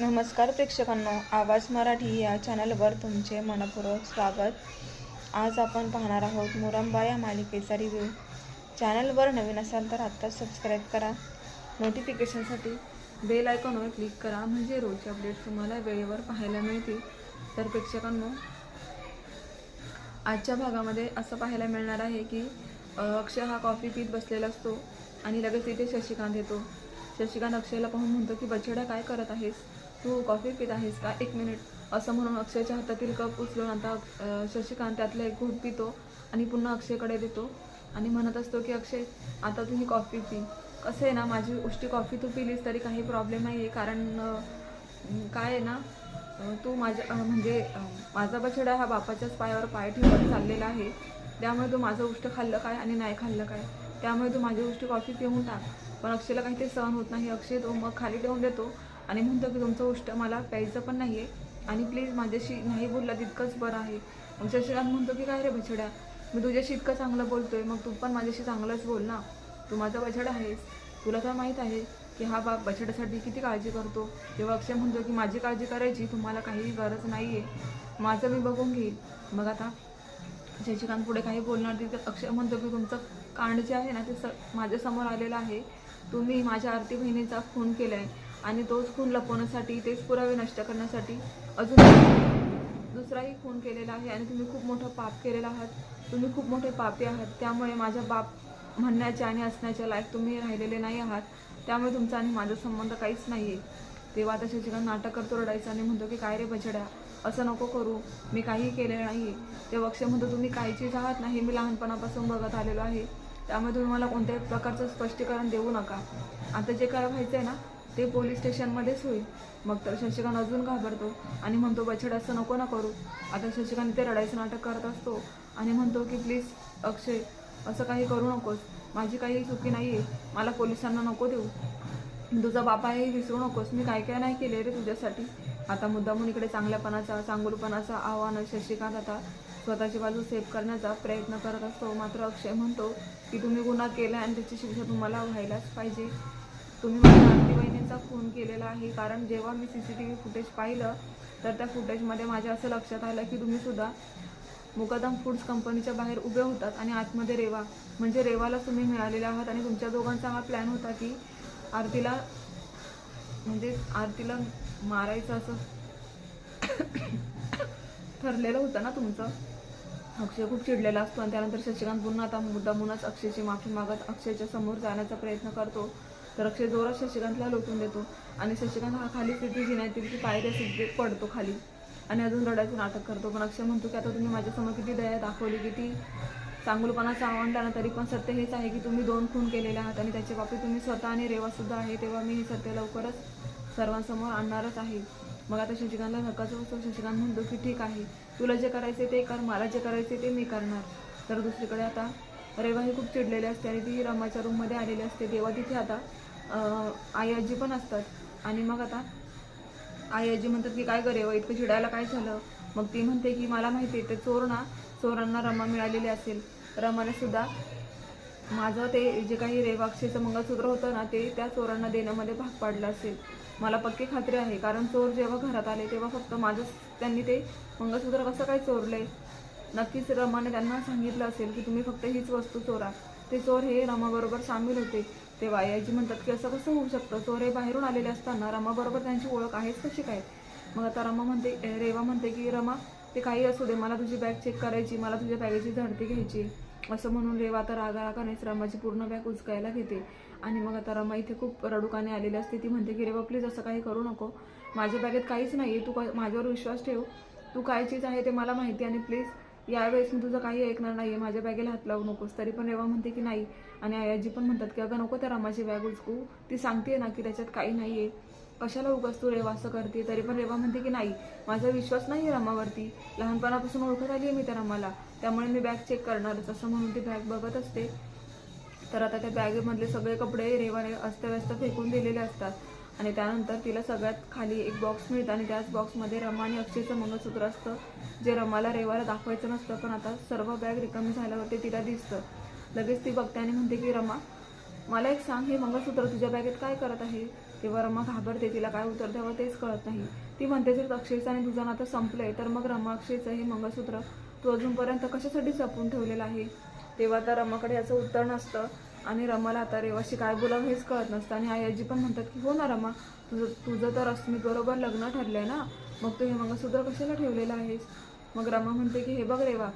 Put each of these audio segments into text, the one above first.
नमस्कार प्रेक्षकांनो आवाज मराठी या चॅनलवर तुमचे मनपूर्वक स्वागत. आज आपण पाहणार आहोत मुरंबा या मालिकेचा रिव्ह्यू चॅनलवर नवीन असाल तर आत्ताच सबस्क्राईब करा. नोटिफिकेशनसाठी बेल आयकॉनवर क्लिक करा म्हणजे रोजचे अपडेट्स तुम्हाला वेळेवर पाहायला मिळतील. तर प्रेक्षकांनो आजच्या भागामध्ये असं पाहायला मिळणार आहे की अक्षय हा कॉफी पीत बसलेला असतो आणि लगेच तिथे शशिकांत येतो. शशिकांत अक्षयला पाहून म्हणतो की बछड्या काय करत आहेस? तू कॉफी पित आहेस का? एक मिनिट असं म्हणून अक्षयच्या हातातील कप उचलून आता शशिकांत त्यातलं एक घोट पितो आणि पुन्हा अक्षयकडे देतो आणि म्हणत असतो की अक्षय आता तू ही कॉफी पी. कसं आहे ना माझी उष्टी कॉफी तू पिलीस तरी काही प्रॉब्लेम नाही आहे कारण काय आहे ना तू माझ्या म्हणजे माझा बछडा हा बापाच्याच पायावर पाय ठेवत चाललेला आहे. त्यामुळे तू माझं उष्ट खाल्लं काय आणि नाही खाल्लं काय? त्यामुळे तू माझी उष्टी कॉफी पिऊन टाक. पण अक्षयला काही ते सहन होत नाही. अक्षय तो मग खाली ठेवून देतो. आणि म्हणतो की तुमचं गोष्ट मला प्यायचं पण नाही आहे आणि प्लीज माझ्याशी नाही बोलला तितकंच बरं आहे. मग शशिकांत म्हणतो की काय रे बछड्या? मी तुझ्याशी इतकं चांगलं बोलतो आहे मग तू पण माझ्याशी चांगलंच बोल ना. तू माझा बछडा आहेस. तुला तर माहीत आहे की हा बाप बछड्यासाठी किती काळजी करतो? तेव्हा अक्षय म्हणतो की माझी काळजी करायची तुम्हाला काही गरज नाही आहे माझं मी बघून घेईल. मग आता शशिकांत पुढे काही बोलणार तिथे तर अक्षय म्हणतो की तुमचं कांड जे आहे ना ते स माझ्यासमोर आलेलं आहे. तुम्ही माझ्या आरती बहिणीचा खून केला आहे आणि तोच खून लपवण्यासाठी तेच पुरावे नष्ट करण्यासाठी अजून दुसराही खून केलेला आहे आणि तुम्ही खूप मोठं पाप केलेलं आहात. तुम्ही खूप मोठे पापी आहात. त्यामुळे माझ्या बाप म्हणण्याच्या आणि असण्याच्या लायक तुम्ही राहिलेले नाही आहात. त्यामुळे तुमचा आणि माझा संबंध काहीच नाही आहे तेव्हा आता शशिकांत नाटक करतो रडायचं आणि म्हणतो की काय रे बछड्या असं नको करू. मी काहीही केलेलं नाही ते अक्षय म्हणतो तुम्ही काहीचीच आहात नाही. मी लहानपणापासून बघत आलेलो आहे. त्यामुळे तुम्ही मला कोणत्याही प्रकारचं स्पष्टीकरण देऊ नका. आता जे काय व्हायचं आहे ना ते पोलीस स्टेशनमध्येच होईल. मग तर शशिकांत अजून घाबरतो. आणि म्हणतो बछड असं नको ना करू. आता शशिकांत ते रडायचं नाटक करत असतो. आणि म्हणतो की प्लीज अक्षय असं काही करू नकोस. माझी काही चुकी नाही आहे मला पोलिसांना नको देऊ. तुझा बापा हे विसरू नकोस. मी काय काय नाही केले रे तुझ्यासाठी. आता मुद्दामून इकडे चांगल्यापणाचा चांगुलपणाचा आव्हान शशिकांत आता स्वतःची बाजू सेव्ह करण्याचा प्रयत्न करत असतो. मात्र अक्षय म्हणतो की तुम्ही गुन्हा केला आणि त्याची शिक्षा तुम्हाला व्हायलाच पाहिजे. तुम्ही माझ्या आरती बहिणींचा फोन केलेला आहे. कारण जेव्हा मी C C T V footage पाहिलं तर त्या फुटेजमध्ये माझ्या असं लक्षात आलं की तुम्हीसुद्धा मुकदम मुकादम फूड्स कंपनीच्या बाहेर उभे होतात आणि आतमध्ये रेवा. म्हणजे रेवाला तुम्ही मिळालेले आहात आणि तुमच्या दोघांचा हा प्लॅन होता की आरतीला म्हणजे आरतीला मारायचं असं ठरलेलं होतं ना तुमचं? अक्षय खूप चिडलेला असतो आणि त्यानंतर शशिकांत पुन्हा आता मुद्दामूनच अक्षयची माफी मागत अक्षयच्या समोर जाण्याचा प्रयत्न करतो. तर अक्षय जोरात शशिकांतला लोटून देतो. आणि शशिकांत हा खाली तिथे नाही की पायरी सिद्धे पडतो खाली. आणि अजून रडायचं नाटक करतो. पण अक्षय म्हणतो की आता तुम्ही माझ्यासमोर किती दया दाखवली किती चांगुलपणाचं आव्हान ना तरी पण सत्य हेच आहे की तुम्ही दोन खून केलेले आहात आणि त्याच्या बाबतीत तुम्ही स्वतः आणि रेवासुद्धा आहे. तेव्हा मी हे सत्य लवकरच सर्वांसमोर आणणारच आहे. मग आता शशिकांतला धक्काच बसतो. शशिकांत म्हणतो की ठीक आहे तुला जे करायचे ते कर मला जे करायचे ते मी करणार. तर दुसरीकडे आता रेवा ही खूप चिडलेली असते आणि ती रमाच्या रूममध्ये आलेली असते. तेव्हा तिथे आता आई आजी पण असतात. आणि मग आता आई आजी म्हणतात की काय करे इतकं चिडायला काय झालं? मग ती म्हणते की मला माहिती आहे ते चोर ना चोरांना रमा मिळालेली असेल. रमाने सुद्धा माझं ते जे काही रेवाक्षेचं मंगळसूत्र होतं ना ते त्या चोरांना देण्यामध्ये भाग पाडलं असेल. मला पक्की खात्री आहे कारण चोर जेव्हा घरात आले तेव्हा फक्त माझं त्यांनी ते मंगळसूत्र कसं काय चोरलंय? नक्कीच रमाने त्यांना सांगितलं असेल की तुम्ही फक्त हीच वस्तू चोरा. ते चोर हे रमाबरोबर सामील होते. तेव्हा आयाजी म्हणतात की असं कसं होऊ शकतं? चोर हे बाहेरून आलेले असताना रमाबरोबर त्यांची ओळख आहेच कशी काय? मग आता रमा म्हणते रेवा म्हणते की रमा ते काही असू दे मला तुझी बॅग चेक करायची मला तुझ्या बॅगेची झडती घ्यायची असं म्हणून रेवा आता रागारागानेच रमाची पूर्ण बॅग उचकायला घेते. आणि मग आता रमा इथे खूप रडुकाने आलेली असते. ती म्हणते की रेवा प्लीज असं काही करू नको. माझ्या बॅगेत काहीच नाही आहे तू का- माझ्यावर विश्वास ठेव. तू काय चीज आहे ते मला माहिती आणि प्लीज यावेळेस मी तुझं काही ऐकणार नाही आहे माझ्या बॅगेला हात लावू नकोस. तरी पण रेवा म्हणते की नाही. आणि आयाजी पण म्हणतात की अगं नको त्या रमाची बॅग उचकू. ती सांगते ना की त्याच्यात काही नाही आहे कशाला उगाच तू रेवा असं करते? तरी पण रेवा म्हणते की नाही. माझा विश्वास नाही आहे रमावरती. लहानपणापासून ओळखत आली आहे मी त्या रमाला. त्यामुळे मी बॅग चेक करणारच. असं म्हणून ती बॅग बघत असते. तर आता त्या बॅगेमधले सगळे कपडे रेवाने अस्तव्यस्त फेकून दिलेले असतात. आणि त्यानंतर तिला सगळ्यात खाली एक बॉक्स मिळतं आणि त्याच बॉक्समध्ये रमा आणि अक्षयचं मंगळसूत्र असतं. जे रमाला रेवाला दाखवायचं नसतं पण आता सर्व बॅग रिकामी झाल्यावरती तिला दिसतं. लगेच ती बघते आणि म्हणते की रमा मला एक सांग हे मंगळसूत्र तुझ्या बॅगेत काय करत आहे? तेव्हा रमा घाबरते तिला काय उत्तर द्यावं तेच कळत नाही. ती म्हणते जर अक्षयचं आणि तुझं नातं संपलंय तर मग रमा अक्षयचं हे मंगळसूत्र तू अजूनपर्यंत कशासाठी जपून ठेवलेलं आहे? तेव्हा तर रमाकडे याचं उत्तर नसतं. आणि रमाला आता रेवाशी काय बोलावं हेच कळत नसतं. आणि आई आजी पण म्हणतात की हो ना रमा तुझं तुझं तर अस्मित बरोबर लग्न ठरलं आहे ना? मग तू हे मंगळसूत्र कशाला ठेवलेलं आहेस? मग रमा म्हणते की हे बघ रेवा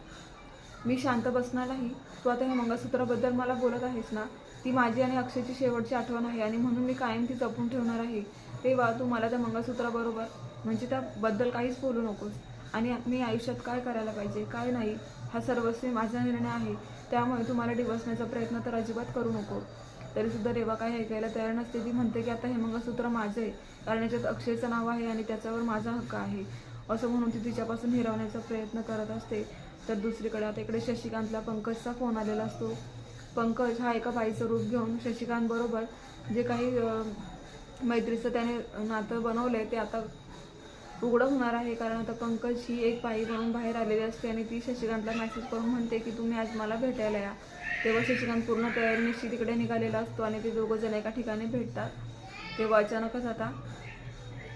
मी शांत बसणार नाही तू आता हे मंगळसूत्राबद्दल मला बोलत आहेस ना? ती माझी आणि अक्षयची शेवटची आठवण आहे आणि म्हणून मी कायम ती जपून ठेवणार आहे. तेव्हा तू मला त्या मंगळसूत्राबरोबर म्हणजे त्याबद्दल काहीच बोलू नकोस. आणि मी आयुष्यात काय करायला पाहिजे काय नाही हा सर्वस्वी माझा निर्णय आहे. त्यामुळे तुम्हाला डिवसण्याचा प्रयत्न तर अजिबात करू नको. तरीसुद्धा रेवा काही ऐकायला तयार नसते. ती म्हणते की आता हे मंगळसूत्र माझं आहे. कारण याच्यात अक्षयचं नाव आहे आणि त्याच्यावर माझा हक्क आहे. असं म्हणून ती तिच्यापासून हिरवण्याचा प्रयत्न करत असते. तर दुसरीकडे आता इकडे शशिकांतला पंकजचा फोन आलेला असतो. पंकज हा एका बाईचं रूप घेऊन शशिकांतबरोबर जे काही मैत्रीचं त्याने नातं बनवलं आहे ते आता उघडं होणार आहे. कारण आता पंकज ही एक पायी म्हणून बाहेर आलेली असते आणि ती शशिकांतला मेसेज करून म्हणते की तुम्ही आज मला भेटायला या. तेव्हा शशिकांत पूर्ण तयारीनिशी तिकडे निघालेला असतो आणि ते दोघं जण एका ठिकाणी भेटतात. तेव्हा अचानकच आता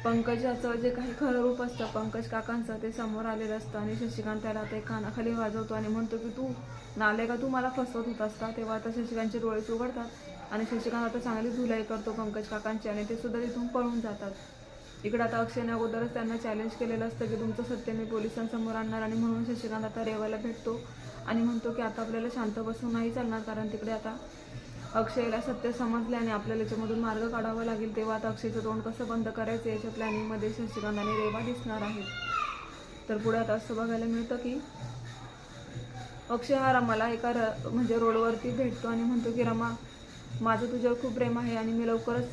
पंकजाचं जे काही खरं रूप असतं पंकज काकांचं ते समोर आलेलं असतं आणि शशिकांत त्याला ते कानाखाली वाजवतो आणि म्हणतो की तू नाले का तू मला फसवत होतास का तेव्हा आता शशिकांतचे डोळे उघडतात आणि शशिकांत आता चांगली धुलाई करतो पंकज काकांची आणि ते सुद्धा तिथून पळून जातात. इकडं आता अक्षयने अगोदरच त्यांना चॅलेंज केलेलं असतं की तुमचं सत्य मी पोलिसांसमोर आणणार आणि म्हणून शशिकांत आता रेवाला भेटतो. आणि म्हणतो की आता आपल्याला शांत बसून नाही चालणार कारण तिकडे आता अक्षयला सत्य समजले आणि आपल्याला याच्यामधून मार्ग काढावा लागेल तेव्हा आता अक्षयचं तोंड कसं बंद करायचं याच्या प्लॅनिंगमध्ये शशिकांत आणि रेवा दिसणार आहेत. तर पुढे आता असं बघायला मिळतं की अक्षय हा रमाला एका र म्हणजे रोडवरती भेटतो आणि म्हणतो की रमा माझं तुझ्यावर खूप प्रेम आहे आणि मी लवकरच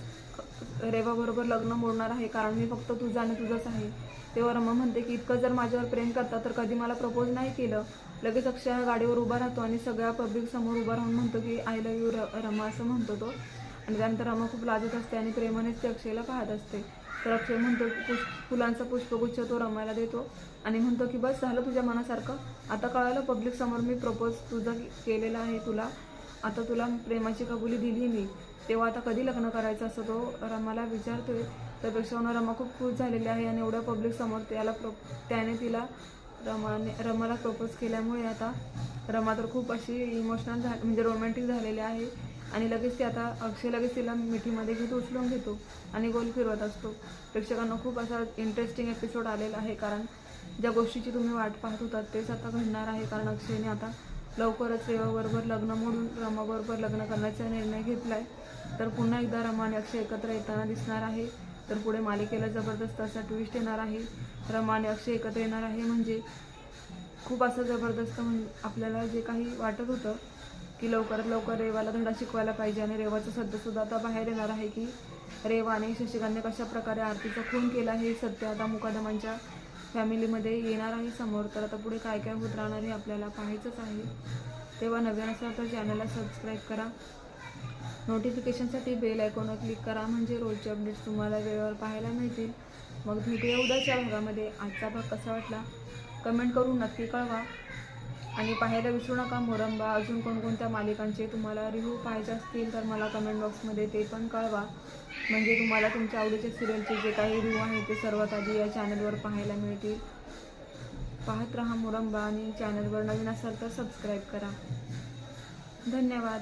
रेवाबरोबर लग्न मोडणार आहे कारण मी फक्त तुझं आणि तुझंच आहे. तेव्हा रमा म्हणते की इतकं जर माझ्यावर प्रेम करता तर कधी मला प्रपोज नाही केलं. लगेच अक्षय हा गाडीवर उभा राहतो आणि सगळ्या पब्लिक समोर उभा राहून म्हणतो की आय लव्ह यू रमा असं म्हणतो तो. आणि त्यानंतर रमा खूप लाजत असते आणि प्रेमानेच ते अक्षयला पाहत असते. तर अक्षय म्हणतो की पुष्प फुलांचा पुष्पगुच्छ तो रमायला देतो. आणि म्हणतो की बस झालं तुझ्या मनासारखं. आता कळालं पब्लिक समोर मी प्रपोज तुझा केलेला आहे तुला. आता तुला प्रेमाची कबुली दिली मी. तेव्हा आता कधी लग्न करायचं असं तो रमाला विचारतोय. त्यापेक्षा रमा खूप खुश झालेली आहे आणि एवढ्या पब्लिक समोर त्याला प्रो त्याने तिला रमाने रमाला प्रपोज केल्यामुळे आता रमा तर खूप अशी इमोशनल झा म्हणजे रोमॅन्टिक झालेली आहे. आणि लगेच ती आता अक्षय लगेच तिला मिठीमध्ये घेत उचलून घेतो आणि गोल फिरवत असतो. प्रेक्षकांना खूप असा इंटरेस्टिंग एपिसोड आलेला आहे कारण ज्या गोष्टीची तुम्ही वाट पाहत होतात तेच आता घडणार आहे कारण अक्षयने आता लवकरच रेवाबरोबर लग्न मोडून रमाबरोबर लग्न करण्याचा निर्णय घेतला आहे तर पुन्हा एकदा रमा आणि अक्षय एकत्र येताना दिसणार आहे. तर पुढे मालिकेला जबरदस्त असा ट्विस्ट येणार आहे. रमा आणि अक्षय एकत्र येणार आहे म्हणजे खूप असं जबरदस्त म्हण आपल्याला जे काही वाटत होतं की लवकरात लवकर रेवाला धडा शिकवायला पाहिजे आणि रेवाचं सत्यसुद्धा आता बाहेर येणार आहे की रेवाने शशिकांतने कशा प्रकारे आरतीचा खून केला हे सत्य आता मुकादमांच्या फॅमिलीमध्ये येणार आहे समोर तर आता पुढे काय काय होत राहणार हे आपल्याला पाहायचंच आहे. तेव्हा नवीन असाल तर चॅनलला सबस्क्राईब करा. नोटिफिकेशनसाठी बेल आयकॉनवर क्लिक करा म्हणजे रोजचे अपडेट्स तुम्हाला वेळेवर पाहायला मिळतील. मग भेटूया उद्याच्या भागामध्ये आजचा भाग कसा वाटला? कमेंट करून नक्की कळवा. आणि पाहायला विसरू नका मोरंबा. अजून कोणकोणत्या मालिकांचे तुम्हाला रिव्ह्यू पाहायचे असतील तर मला कमेंट बॉक्समध्ये ते पण कळवा. म्हणजे तुम्हाला तुमच्या आवडीच्या सिरियलचे जे काही रिव्ह्यू आहेत ते सर्वात आधी या चॅनलवर पाहायला मिळतील. पाहत रहा मोरंबा आणि चॅनलवर नवीन असाल तर सबस्क्राईब करा. धन्यवाद.